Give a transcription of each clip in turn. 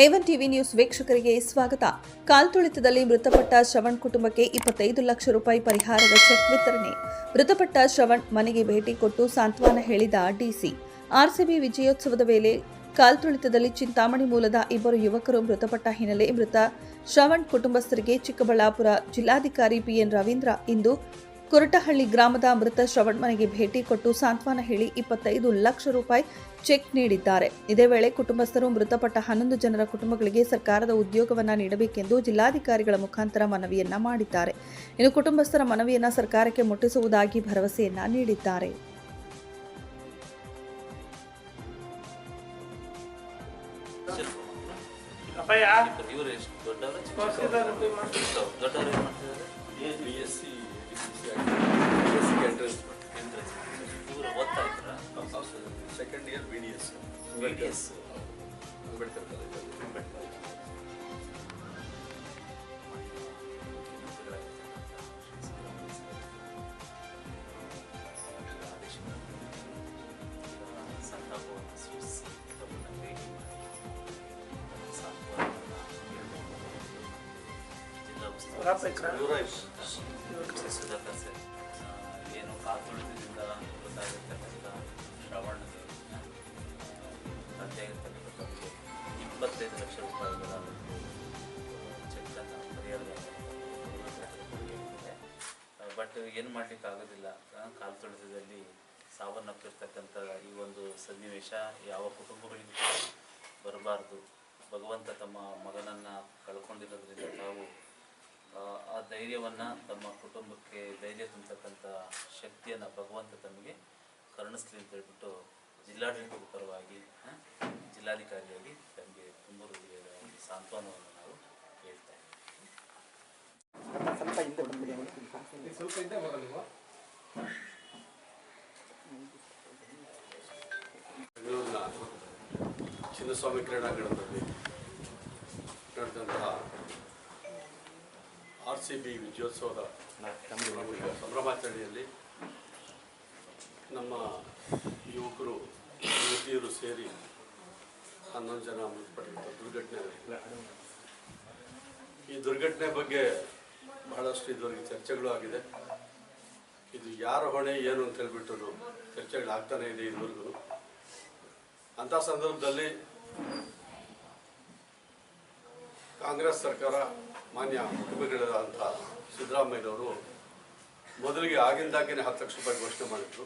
A one TV news ವೀಕ್ಷಕರಿಗೆ ಸ್ವಾಗತ. ಕಾಲ್ತುಳಿತದಲ್ಲಿ ಮೃತಪಟ್ಟ ಶ್ರವಣ್ ಕುಟುಂಬಕ್ಕೆ ಇಪ್ಪತ್ತೈದು ಲಕ್ಷ ರೂಪಾಯಿ ಪರಿಹಾರದ ಚೆಕ್ ವಿತರಣೆ. ಮೃತಪಟ್ಟ ಶ್ರವಣ್ ಮನೆಗೆ ಭೇಟಿ ಕೊಟ್ಟು ಸಾಂತ್ವನ ಹೇಳಿದ ಡಿಸಿ ಆರ್ಸಿಬಿ ವಿಜಯೋತ್ಸವದ ವೇಳೆ ಕಾಲ್ತುಳಿತದಲ್ಲಿ ಚಿಂತಾಮಣಿ ಮೂಲದ ಇಬ್ಬರು ಯುವಕರು ಮೃತಪಟ್ಟ ಹಿನ್ನೆಲೆ ಮೃತ ಶ್ರವಣ್ ಕುಟುಂಬಸ್ಥರಿಗೆ ಚಿಕ್ಕಬಳ್ಳಾಪುರ ಜಿಲ್ಲಾಧಿಕಾರಿ ಪಿಎನ್ ರವೀಂದ್ರ ಇಂದು ಕುರಟಹಳ್ಳಿ ಗ್ರಾಮದ ಮೃತ ಶ್ರವಣ್ ಮನೆಗೆ ಭೇಟಿ ಕೊಟ್ಟು ಸಾಂತ್ವನ ಹೇಳಿ ಇಪ್ಪತ್ತೈದು ಲಕ್ಷ ರೂಪಾಯಿ ಚೆಕ್ ನೀಡಿದ್ದಾರೆ. ಇದೇ ವೇಳೆ ಕುಟುಂಬಸ್ಥರು ಮೃತಪಟ್ಟ ಹನ್ನೊಂದು ಜನರ ಕುಟುಂಬಗಳಿಗೆ ಸರ್ಕಾರದ ಉದ್ಯೋಗವನ್ನ ನೀಡಬೇಕೆಂದು ಜಿಲ್ಲಾಧಿಕಾರಿಗಳ ಮುಖಾಂತರ ಮನವಿಯನ್ನ ಮಾಡಿದ್ದಾರೆ. ಇನ್ನು ಕುಟುಂಬಸ್ಥರ ಮನವಿಯನ್ನ ಸರ್ಕಾರಕ್ಕೆ ಮುಟ್ಟಿಸುವುದಾಗಿ ಭರವಸೆಯನ್ನ ನೀಡಿದ್ದಾರೆ. ಅಪ್ಪಯ್ಯ? ಇವರು ಎಷ್ಟು ದೊಡ್ಡವರು ಸರ್ ಆ, ಏನು ಕಾತುಳಿತದಿಂದ ಗೊತ್ತಾಗಿರ್ತಕ್ಕಂಥ ಶ್ರವಣದ ಇರ್ತಕ್ಕಂಥವ್ರಿಗೆ ಇಪ್ಪತ್ತೈದು ಲಕ್ಷ ರೂಪಾಯಿಗಳ ಒಂದು ಚೆಕ್ಕನ್ನು ಬಟ್ ಏನು ಮಾಡ್ಲಿಕ್ಕೆ ಆಗೋದಿಲ್ಲ ಕಾಲ್ತುಳಿತದಲ್ಲಿ ಸಾವನ್ನಪ್ಪಿರ್ತಕ್ಕಂಥ ಈ ಒಂದು ಸನ್ನಿವೇಶ ಯಾವ ಕುಟುಂಬಗಳಿಗೂ ಬರಬಾರ್ದು. ಭಗವಂತ ತಮ್ಮ ಮಗನನ್ನು ಕಳ್ಕೊಂಡಿರೋದ್ರಿಂದ ತಾವು ಆ, ಆ ಧೈರ್ಯವನ್ನು ತಮ್ಮ ಕುಟುಂಬಕ್ಕೆ ಧೈರ್ಯ ತುಂಬತಕ್ಕಂಥ ಶಕ್ತಿಯನ್ನು ಭಗವಂತ ತಮಗೆ ಕರುಣಿಸ್ಲಿ ಅಂತ ಹೇಳ್ಬಿಟ್ಟು ಜಿಲ್ಲಾಡಳಿತದ ಪರವಾಗಿ ಜಿಲ್ಲಾಧಿಕಾರಿಯಾಗಿ ತಮಗೆ ತುಂಬ ಸಾಂತ್ವನವನ್ನು ನಾವು ಹೇಳ್ತಾ ಇದ್ದೀವಿ. ಚಿನ್ನಸ್ವಾಮಿ ಕ್ರೀಡಾಂಗಣದಲ್ಲಿ ಆರ್ ಸಿ ಬಿ ವಿಜಯೋತ್ಸವದ ಸಂಭ್ರಮಾಚರಣೆಯಲ್ಲಿ ನಮ್ಮ ಯುವಕರು ಯುವತಿಯರು ಸೇರಿ ಹನ್ನೊಂದು ಜನ ಮೃತಪಟ್ಟಿದ್ದ ದುರ್ಘಟನೆ ಈ ದುರ್ಘಟನೆ ಬಗ್ಗೆ ಬಹಳಷ್ಟು ಇದುವರೆಗೆ ಚರ್ಚೆಗಳು ಆಗಿದೆ. ಇದು ಯಾರ ಹೊಣೆ ಏನು ಅಂತ ಹೇಳ್ಬಿಟ್ಟು ಚರ್ಚೆಗಳಾಗ್ತಾನೆ ಇದೆ ಇದುವರೆಗೂ. ಅಂಥ ಸಂದರ್ಭದಲ್ಲಿ ಕಾಂಗ್ರೆಸ್ ಸರ್ಕಾರ ಮಾನ್ಯ ಮುಖ್ಯಮಂತ್ರಿಗಳಾದಂಥ ಸಿದ್ದರಾಮಯ್ಯನವರು ಮೊದಲಿಗೆ ಆಗಿಂದಾಗೇನೆ ಹತ್ತು ಲಕ್ಷ ರೂಪಾಯಿ ಘೋಷಣೆ ಮಾಡಿದ್ರು.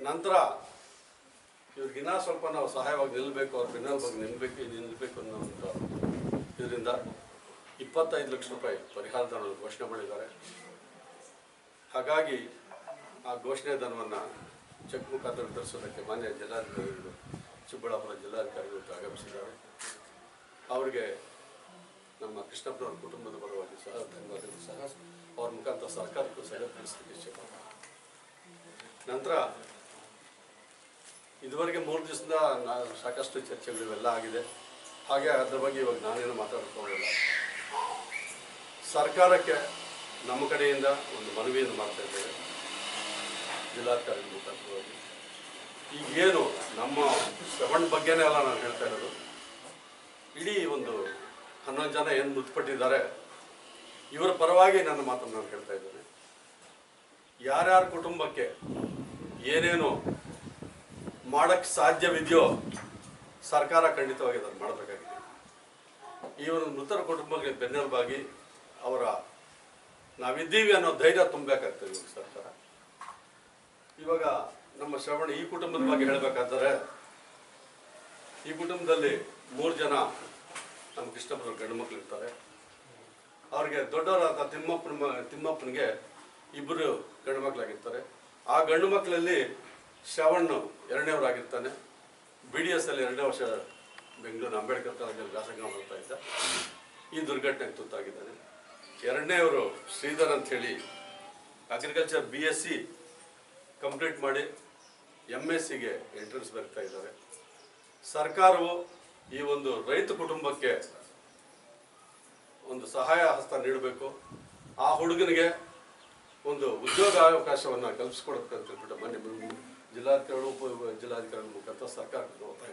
ನಂತರ ಇವ್ರಿಗಿನ್ನ ಸ್ವಲ್ಪ ನಾವು ಸಹಾಯವಾಗಿ ನಿಲ್ಲಬೇಕು ಅವ್ರ ಬೆನ್ನೆಲ ಬಗ್ಗೆ ನಿಲ್ಲಬೇಕು ನಿಲ್ಲಬೇಕು ಅನ್ನೋ ಒಂದು ಇದರಿಂದ ಇಪ್ಪತ್ತೈದು ಲಕ್ಷ ರೂಪಾಯಿ ಪರಿಹಾರ ಘೋಷಣೆ ಮಾಡಿದ್ದಾರೆ. ಹಾಗಾಗಿ ಆ ಘೋಷಣೆ ಧನವನ್ನು ಚೆಕ್ ಮುಖಾಂತರ ವಿತರಿಸೋದಕ್ಕೆ ಮಾನ್ಯ ಜಿಲ್ಲಾಧಿಕಾರಿಗಳು, ಚಿಕ್ಕಬಳ್ಳಾಪುರ ಜಿಲ್ಲಾಧಿಕಾರಿಗಳು ಆಗಮಿಸಿದ್ದಾರೆ ಅವರಿಗೆ ನಮ್ಮ ಕೃಷ್ಣಪ್ಪನವ್ರ ಕುಟುಂಬದ ಪರವಾಗಿ ಸಹ ಧನ್ಯವಾದಗಳು ಸಹ. ಅವ್ರ ಮುಖಾಂತರ ಸರ್ಕಾರಕ್ಕೂ ಸಹ ತಿಳಿಸ್ಲಿಕ್ಕೆ ನಂತರ ಇದುವರೆಗೆ ಮೂರು ದಿವಸದ ಸಾಕಷ್ಟು ಚರ್ಚೆಗಳು ಇವೆಲ್ಲ ಆಗಿದೆ. ಹಾಗೆ ಅದ್ರ ಬಗ್ಗೆ ಇವಾಗ ನಾನೇನು ಮಾತಾಡ್ಕೊಳ್ಳಲ್ಲ ಸರ್ಕಾರಕ್ಕೆ ನಮ್ಮ ಕಡೆಯಿಂದ ಒಂದು ಮನವಿಯನ್ನು ಮಾಡ್ತಾ ಇದ್ದೇವೆ. ಜಿಲ್ಲಾಧಿಕಾರಿಗಳ ಮುಖಾಂತರವಾಗಿ. ಈಗೇನು ನಮ್ಮ ಶ್ರವಣ್ ಬಗ್ಗೆನೇ ಅಲ್ಲ ನಾನು ಹೇಳ್ತಾ ಇರೋದು. ಇಡೀ ಒಂದು ಹನ್ನೊಂದು ಜನ ಏನು ಮೃತಪಟ್ಟಿದ್ದಾರೆ ಇವರ ಪರವಾಗಿ ನನ್ನ ಮಾತನ್ನು ನಾನು ಹೇಳ್ತಾ ಇದ್ದೇನೆ. ಯಾರ್ಯಾರ ಕುಟುಂಬಕ್ಕೆ ಏನೇನು ಮಾಡಕ್ಕೆ ಸಾಧ್ಯವಿದೆಯೋ ಸರ್ಕಾರ ಖಂಡಿತವಾಗಿ ಅದನ್ನು ಮಾಡಬೇಕಾಗಿದೆ. ಈ ಒಂದು ಮೃತರ ಕುಟುಂಬಕ್ಕೆ ಬೆನ್ನೆಲುಬಾಗಿ ಅವರ ನಾವಿದ್ದೀವಿ ಅನ್ನೋ ಧೈರ್ಯ ತುಂಬಬೇಕಾಗ್ತದೆ ಇವಾಗ ಸರ್ಕಾರ. ಇವಾಗ ನಮ್ಮ ಶ್ರವಣ ಈ ಕುಟುಂಬದ ಬಗ್ಗೆ ಹೇಳಬೇಕಾದ್ರೆ, ಈ ಕುಟುಂಬದಲ್ಲಿ ಮೂರು ಜನ ನಮ್ಮ ಇಷ್ಟಪಡೋ ಗಂಡು ಮಕ್ಕಳು ಇರ್ತಾರೆ. ಅವ್ರಿಗೆ ದೊಡ್ಡವರಾದ ತಿಮ್ಮಪ್ಪನ ತಿಮ್ಮಪ್ಪನಿಗೆ ಇಬ್ಬರು ಗಂಡು ಮಕ್ಕಳಾಗಿರ್ತಾರೆ ಆ ಗಂಡು ಮಕ್ಕಳಲ್ಲಿ ಶ್ರವಣ್ ಎರಡನೇವರಾಗಿರ್ತಾನೆ. ಬಿ ಡಿ ಎಸ್ ಅಲ್ಲಿ ಎರಡನೇ ವರ್ಷ ಬೆಂಗಳೂರು ಅಂಬೇಡ್ಕರ್ ಕಾಲೇಜಲ್ಲಿ ವ್ಯಾಸಂಗ ಮಾಡ್ತಾ ಇದ್ದ. ಈ ದುರ್ಘಟನೆಗೆ ತುತ್ತಾಗಿದ್ದಾನೆ. ಎರಡನೇವರು ಶ್ರೀಧರ್ ಅಂತ ಹೇಳಿ agriculture B S C complete ಮಾಡಿ ಎಂ ಎಸ್ ಸಿಗೆ ಎಂಟ್ರೆನ್ಸ್ ಬರ್ತಾ ಇದ್ದಾರೆ. ಸರ್ಕಾರವು ಈ ಒಂದು ರೈತ ಕುಟುಂಬಕ್ಕೆ ಒಂದು ಸಹಾಯ ಹಸ್ತ ನೀಡಬೇಕು. ಆ ಹುಡುಗನಿಗೆ ಒಂದು ಉದ್ಯೋಗ ಅವಕಾಶವನ್ನು ಕಲ್ಪಿಸ್ಕೊಡ್ಬೇಕಂತ ಹೇಳ್ಬಿಟ್ಟು ಮೊನ್ನೆ ಜಿಲ್ಲಾಧಿಕಾರಿಗಳು, ಉಪ ಜಿಲ್ಲಾಧಿಕಾರಿಗಳ ಮುಖಾಂತರ ಸರ್ಕಾರಕ್ಕೆ ಒತ್ತಾಯ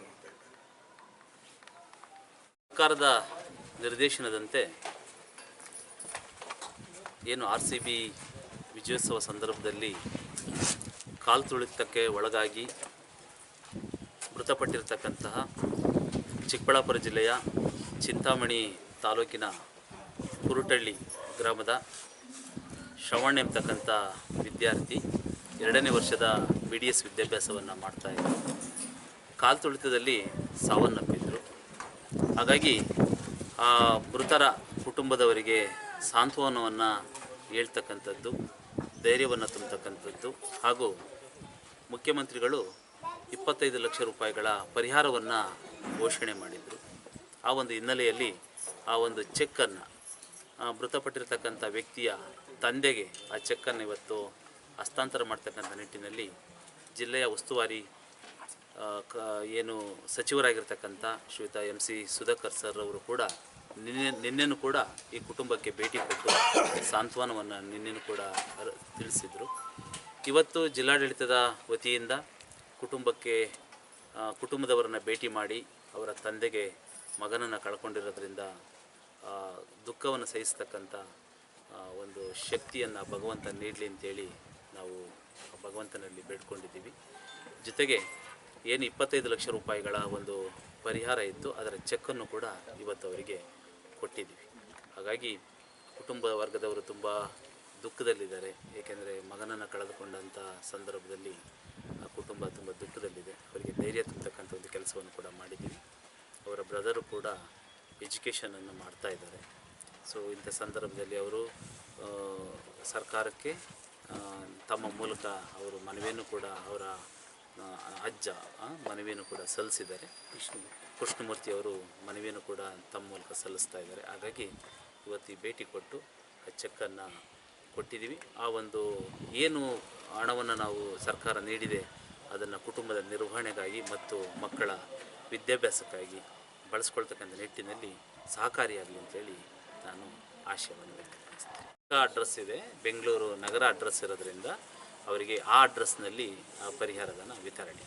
ಸರ್ಕಾರದ ನಿರ್ದೇಶನದಂತೆ ಏನು ಆರ್ ಸಿ ಬಿ ವಿಜಯೋತ್ಸವ ಸಂದರ್ಭದಲ್ಲಿ ಕಾಲು ತುಳಿತಕ್ಕೆ ಒಳಗಾಗಿ ಮೃತಪಟ್ಟಿರ್ತಕ್ಕಂತಹ ಚಿಕ್ಕಬಳ್ಳಾಪುರ ಜಿಲ್ಲೆಯ ಚಿಂತಾಮಣಿ ತಾಲೂಕಿನ ಕುರುಟಳ್ಳಿ ಗ್ರಾಮದ ಶ್ರವಣ್ ಎಂಬತಕ್ಕಂಥ ವಿದ್ಯಾರ್ಥಿ ಎರಡನೇ ವರ್ಷದ ಬಿ ಡಿ ಎಸ್ ವಿದ್ಯಾಭ್ಯಾಸವನ್ನು ಮಾಡ್ತಾಯಿದ್ರು ಕಾಲು ತುಳಿತದಲ್ಲಿ ಸಾವನ್ನಪ್ಪಿದ್ದರು ಹಾಗಾಗಿ ಆ ಮೃತರ ಕುಟುಂಬದವರಿಗೆ ಸಾಂತ್ವನವನ್ನು ಹೇಳ್ತಕ್ಕಂಥದ್ದು, ಧೈರ್ಯವನ್ನು ತುಂಬತಕ್ಕಂಥದ್ದು ಹಾಗೂ ಮುಖ್ಯಮಂತ್ರಿಗಳು ಇಪ್ಪತ್ತೈದು ಲಕ್ಷ ರೂಪಾಯಿಗಳ ಪರಿಹಾರವನ್ನು ಘೋಷಣೆ ಮಾಡಿದರು. ಆ ಒಂದು ಹಿನ್ನೆಲೆಯಲ್ಲಿ ಆ ಒಂದು ಚೆಕ್ಕನ್ನು ಮೃತಪಟ್ಟಿರತಕ್ಕಂಥ ವ್ಯಕ್ತಿಯ ತಂದೆಗೆ ಆ ಚೆಕ್ಕನ್ನು ಇವತ್ತು ಹಸ್ತಾಂತರ ಮಾಡ್ತಕ್ಕಂಥ ನಿಟ್ಟಿನಲ್ಲಿ ಜಿಲ್ಲೆಯ ಉಸ್ತುವಾರಿ ಕ, ಏನು ಸಚಿವರಾಗಿರ್ತಕ್ಕಂಥ Shweta M C Sudhakar sir ಅವರು ಕೂಡ ನಿನ್ನೆ, ನಿನ್ನೆನೂ ಕೂಡ ಈ ಕುಟುಂಬಕ್ಕೆ ಭೇಟಿ ಕೊಟ್ಟು ಸಾಂತ್ವನವನ್ನು ನಿನ್ನೆನೂ ಕೂಡ ತಿಳಿಸಿದರು. ಇವತ್ತು ಜಿಲ್ಲಾಡಳಿತದ ವತಿಯಿಂದ ಕುಟುಂಬಕ್ಕೆ ಕುಟುಂಬದವರನ್ನು ಭೇಟಿ ಮಾಡಿ ಅವರ ತಂದೆಗೆ ಮಗನನ್ನು ಕಳ್ಕೊಂಡಿರೋದ್ರಿಂದ ದುಃಖವನ್ನು ಸಹಿಸ್ತಕ್ಕಂಥ ಒಂದು ಶಕ್ತಿಯನ್ನು ಭಗವಂತ ನೀಡಲಿ ಅಂತೇಳಿ ನಾವು ಭಗವಂತನಲ್ಲಿ ಬೇಡ್ಕೊಂಡಿದ್ದೀವಿ. ಜೊತೆಗೆ ಏನು ಇಪ್ಪತ್ತೈದು ಲಕ್ಷ ರೂಪಾಯಿಗಳ ಒಂದು ಪರಿಹಾರ ಇತ್ತು, ಅದರ ಚೆಕ್ಕನ್ನು ಕೂಡ ಇವತ್ತು ಅವರಿಗೆ ಕೊಟ್ಟಿದ್ದೀವಿ. ಹಾಗಾಗಿ ಕುಟುಂಬ ವರ್ಗದವರು ತುಂಬ ದುಃಖದಲ್ಲಿದ್ದಾರೆ. ಏಕೆಂದರೆ ಮಗನನ್ನು ಕಳೆದುಕೊಂಡಂಥ ಸಂದರ್ಭದಲ್ಲಿ ಕುಟುಂಬ ತುಂಬ ದುಃಖದಲ್ಲಿದೆ ಅವರಿಗೆ ಧೈರ್ಯ ತುಂಬತಕ್ಕಂಥ ಒಂದು ಕೆಲಸವನ್ನು ಕೂಡ ಮಾಡಿದ್ದೀವಿ. ಅವರ ಬ್ರದರು ಕೂಡ ಎಜುಕೇಷನನ್ನು ಮಾಡ್ತಾ ಇದ್ದಾರೆ. ಸೊ ಇಂಥ ಸಂದರ್ಭದಲ್ಲಿ ಅವರು ಸರ್ಕಾರಕ್ಕೆ ತಮ್ಮ ಮೂಲಕ ಅವರು ಮನವಿಯನ್ನು ಕೂಡ ಅವರ ಅಜ್ಜ ಮನವಿಯನ್ನು ಕೂಡ ಸಲ್ಲಿಸಿದ್ದಾರೆ. ಕೃಷ್ಣಮೂರ್ತಿ ಅವರು ಮನವಿಯನ್ನು ಕೂಡ ತಮ್ಮ ಮೂಲಕ ಸಲ್ಲಿಸ್ತಾ ಇದ್ದಾರೆ. ಹಾಗಾಗಿ ಇವತ್ತು ಭೇಟಿ ಕೊಟ್ಟು ಆ ಚೆಕ್ಕನ್ನು ಕೊಟ್ಟಿದ್ದೀವಿ. ಆ ಒಂದು ಏನು ಹಣವನ್ನು ನಾವು ಸರ್ಕಾರ ನೀಡಿದೆ ಅದನ್ನು ಕುಟುಂಬದ ನಿರ್ವಹಣೆಗಾಗಿ ಮತ್ತು ಮಕ್ಕಳ ವಿದ್ಯಾಭ್ಯಾಸಕ್ಕಾಗಿ ಬಳಸ್ಕೊಳ್ತಕ್ಕಂಥ ನಿಟ್ಟಿನಲ್ಲಿ ಸಹಕಾರಿಯಾಗಲಿ ಅಂತೇಳಿ ನಾನು ಆಶಯವನ್ನು ವ್ಯಕ್ತಪಡಿಸ್ತೇನೆ. ಅಡ್ರೆಸ್ ಇದೆ. ಬೆಂಗಳೂರು ನಗರ ಅಡ್ರೆಸ್ ಇರೋದ್ರಿಂದ ಅವರಿಗೆ ಆ ಅಡ್ರೆಸ್ನಲ್ಲಿ ಪರಿಹಾರಧನ ವಿತರಣೆ